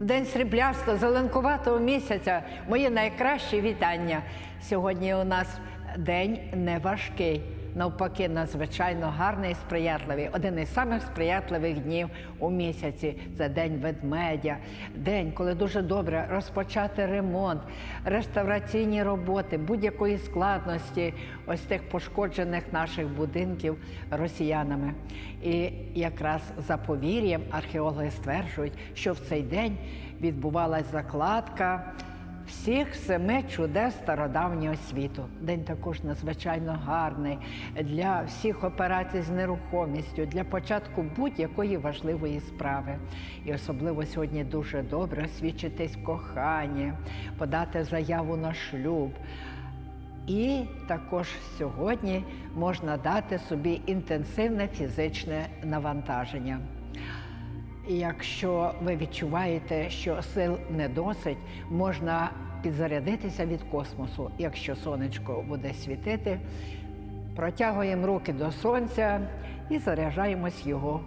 В день сріблясто зеленкуватого місяця мої найкращі вітання. Сьогодні у нас день неважкий. Навпаки, надзвичайно гарний і сприятливий. Один із самих сприятливих днів у місяці це день ведмедя, день, коли дуже добре розпочати ремонт, реставраційні роботи будь-якої складності ось тих пошкоджених наших будинків росіянами. І якраз за повір'ям археологи стверджують, що в цей день відбувалась закладка всіх семи чудес стародавнього світу. День також надзвичайно гарний для всіх операцій з нерухомістю, для початку будь-якої важливої справи. І особливо сьогодні дуже добре освідчитись в коханні, подати заяву на шлюб. І також сьогодні можна дати собі інтенсивне фізичне навантаження. І якщо ви відчуваєте, що сил не досить, можна підзарядитися від космосу. Якщо сонечко буде світити, протягуємо руки до сонця і заряджаємось його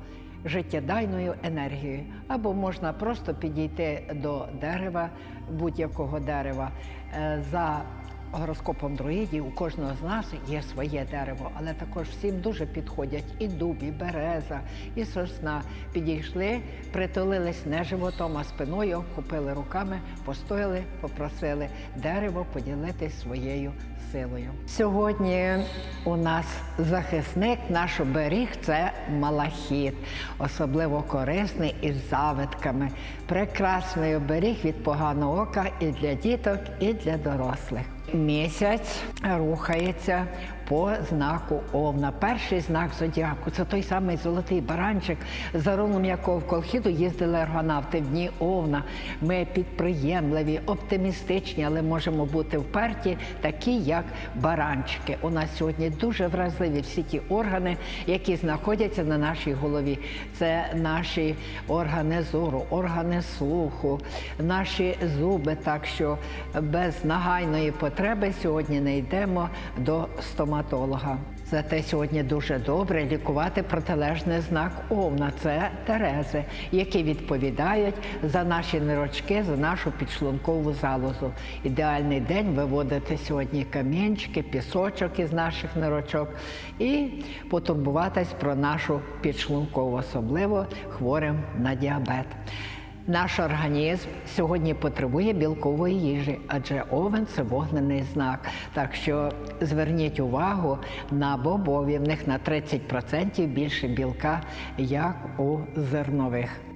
життєдайною енергією. Або можна просто підійти до дерева, будь-якого дерева. Е, За гороскопом друїдів у кожного з нас є своє дерево, але також всім дуже підходять і дуб, і береза, і сосна. Підійшли, притулились не животом, а спиною, обхопили руками, постояли, попросили дерево поділитись своєю силою. Сьогодні у нас захисник, наш оберіг це малахіт, особливо корисний із завитками. Прекрасний оберіг від поганого ока і для діток, і для дорослих. Місяць рухається по знаку Овна. Перший знак зодіаку це той самий золотий баранчик, за рулом якого в Колхіду їздили аргонавти в дні Овна. Ми підприємливі, оптимістичні, але можемо бути вперті, такі як баранчики. У нас сьогодні дуже вразливі всі ті органи, які знаходяться на нашій голові. Це наші органи зору, органи слуху, наші зуби. Так що без нагайної потреби сьогодні не йдемо до стоматолога. Зате сьогодні дуже добре лікувати протилежний знак Овна. Це Терези, які відповідають за наші нирочки, за нашу підшлункову залозу. Ідеальний день виводити сьогодні камінчики, пісочок із наших нирочок і потурбуватись про нашу підшлункову, особливо хворим на діабет. Наш організм сьогодні потребує білкової їжі, адже овен це вогнений знак. Так що зверніть увагу на бобові, в них на 30% більше білка, як у зернових.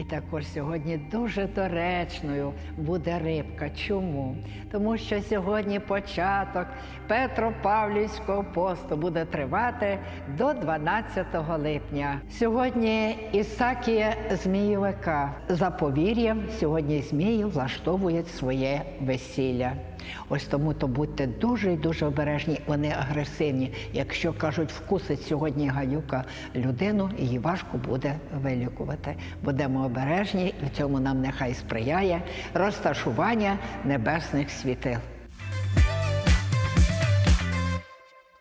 І також сьогодні дуже доречною буде рибка. Чому? Тому що сьогодні початок Петропавлівського посту буде тривати до 12 липня. Сьогодні Ісакія Змієвика за повір'ям сьогодні змії влаштовують своє весілля. Ось тому то будьте дуже і дуже обережні, вони агресивні. Якщо кажуть, вкусить сьогодні гадюка людину, її важко буде вилікувати. Будемо обережні, і в цьому нам нехай сприяє розташування небесних світил.